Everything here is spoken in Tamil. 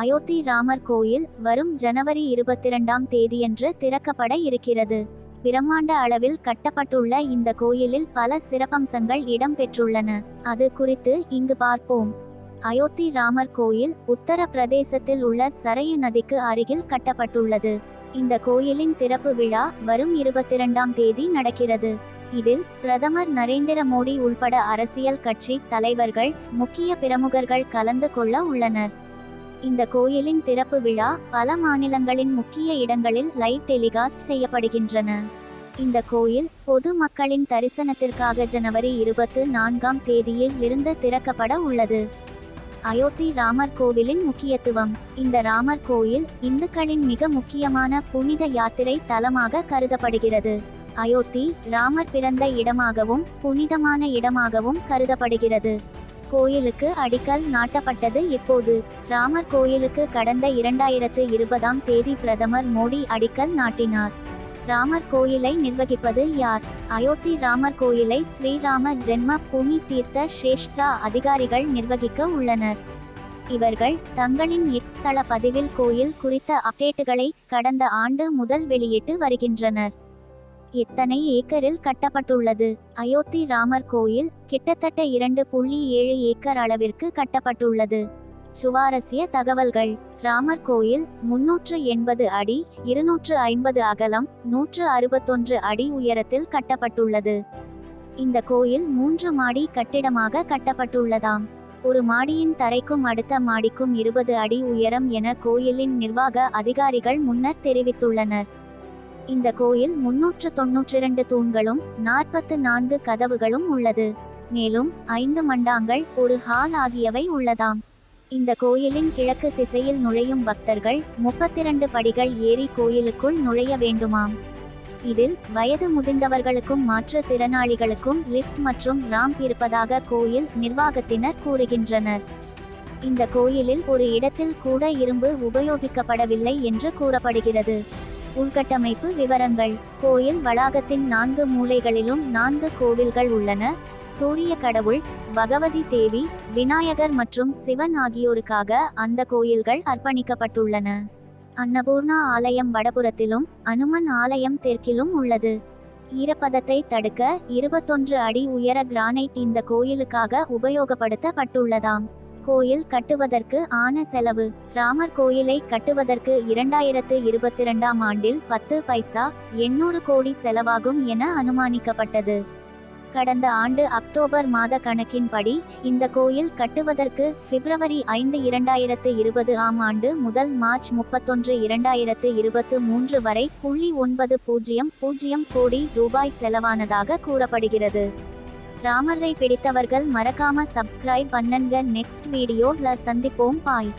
அயோத்தி ராமர் கோயில் வரும் ஜனவரி இருபத்திரண்டாம் தேதியன்று திறக்கப்பட இருக்கிறது. பிரம்மாண்ட அளவில் கட்டப்பட்டுள்ள இந்த கோயிலில் பல சிறப்பம்சங்கள் இடம்பெற்றுள்ளன. அது குறித்து இங்கு பார்ப்போம். அயோத்தி ராமர் கோயில் உத்தரப்பிரதேசத்தில் உள்ள சரையு நதிக்கு அருகில் கட்டப்பட்டுள்ளது. இந்த கோயிலின் திறப்பு விழா வரும் இருபத்திரண்டாம் தேதி நடக்கிறது. இதில் பிரதமர் நரேந்திர மோடி உள்பட அரசியல் கட்சி தலைவர்கள் முக்கிய பிரமுகர்கள் கலந்து கொள்ள உள்ளனர். இந்த கோயிலின் திறப்பு விழா பல மாநிலங்களின் முக்கிய இடங்களில் லைவ் டெலிகாஸ்ட் செய்யப்படுகின்றன. இந்த கோயில் பொது மக்களின் தரிசனத்திற்காக ஜனவரி இருபத்து நான்காம் தேதியில் இருந்து திறக்கப்பட உள்ளது. அயோத்தி ராமர் கோவிலின் முக்கியத்துவம். இந்த ராமர் கோயில் இந்துக்களின் மிக முக்கியமான புனித யாத்திரை தலமாக கருதப்படுகிறது. அயோத்தி ராமர் பிறந்த இடமாகவும் புனிதமான இடமாகவும் கருதப்படுகிறது. கோயிலுக்கு அடிக்கல் நாட்டப்பட்டது எப்போது? ராமர் கோயிலுக்கு கடந்த இரண்டாயிரத்து இருபதாம் தேதி பிரதமர் மோடி அடிக்கல் நாட்டினார். ராமர் கோயிலை நிர்வகிப்பது யார்? அயோத்தி ராமர் கோயிலை ஸ்ரீராம ஜென்ம பூமி தீர்த்த ஸ்ரேஷ்டா அதிகாரிகள் நிர்வகிக்க உள்ளனர். இவர்கள் தங்களின் எக்ஸ் தள பதிவில் கோயில் குறித்த அப்டேட்டுகளை கடந்த ஆண்டு முதல் வெளியிட்டு வருகின்றனர். எத்தனை ஏக்கரில் கட்டப்பட்டுள்ளது? அயோத்தி ராமர் கோயில் கிட்டத்தட்ட இரண்டு புள்ளி ஏழு ஏக்கர் அளவிற்கு கட்டப்பட்டுள்ளது. சுவாரஸ்ய தகவல்கள். ராமர் கோயில் முன்னூற்று எண்பது அடி இருநூற்று ஐம்பது அகலம் நூற்று அறுபத்தொன்று அடி உயரத்தில் கட்டப்பட்டுள்ளது. இந்த கோயில் மூன்று மாடி கட்டிடமாக கட்டப்பட்டுள்ளதாம். ஒரு மாடியின் தரைக்கும் அடுத்த மாடிக்கும் இருபது அடி உயரம் என கோயிலின் நிர்வாக அதிகாரிகள் முன்னர் தெரிவித்துள்ளனர். இந்த கோயில் முன்னூற்று தொன்னூற்றிரண்டு தூண்களும் நாற்பத்து நான்கு கதவுகளும் உள்ளது. மேலும் ஐந்து மண்டாங்கள் ஒரு ஹால் ஆகியவை உள்ளதாம். இந்த கோயிலின் கிழக்கு திசையில் நுழையும் பக்தர்கள் முப்பத்திரண்டு படிகள் ஏறி கோயிலுக்குள் நுழைய வேண்டுமாம். இதில் வயது முதிர்ந்தவர்களுக்கும் மாற்று திறனாளிகளுக்கும் லிஃப்ட் மற்றும் ராம்ப் இருப்பதாக கோயில் நிர்வாகத்தினர் கூறுகின்றனர். இந்த கோயிலில் ஒரு இடத்தில் கூட இரும்பு உபயோகிக்கப்படவில்லை என்று கூறப்படுகிறது. உள்கட்டமைப்பு விவரங்கள். கோயில் வளாகத்தின் நான்கு மூலைகளிலும் நான்கு கோவில்கள் உள்ளன. சூரிய கடவுள் பகவதி தேவி விநாயகர் மற்றும் சிவன் ஆகியோருக்காக அந்த கோயில்கள் அர்ப்பணிக்கப்பட்டுள்ளன. அன்னபூர்ணா ஆலயம் வடபுறத்திலும் அனுமன் ஆலயம் தெற்கிலும் உள்ளது. ஈரப்பதத்தை தடுக்க இருபத்தொன்று அடி உயர கிரானைட் இந்த கோயிலுக்காக உபயோகப்படுத்தப்பட்டுள்ளதாம். கோயில் கட்டுவதற்கு ஆன செலவு. ராமர் கோயிலை கட்டுவதற்கு இரண்டாயிரத்து இருபத்தி இரண்டாம் ஆண்டில் பத்து பைசா எண்ணூறு கோடி செலவாகும் என அனுமானிக்கப்பட்டது. கடந்த ஆண்டு அக்டோபர் மாத கணக்கின்படி இந்த கோயில் கட்டுவதற்கு பிப்ரவரி ஐந்து இரண்டாயிரத்து இருபது ஆம் ஆண்டு முதல் மார்ச் முப்பத்தொன்று இரண்டாயிரத்து இருபத்து மூன்று வரை புள்ளி ஒன்பது பூஜ்ஜியம் பூஜ்ஜியம் கோடி ரூபாய் செலவானதாக கூறப்படுகிறது. ராமரை பிடித்தவர்கள் மறக்காம சப்ஸ்கிரைப் பண்ணுங்க. நெக்ஸ்ட் வீடியோல சந்திப்போம். பாய்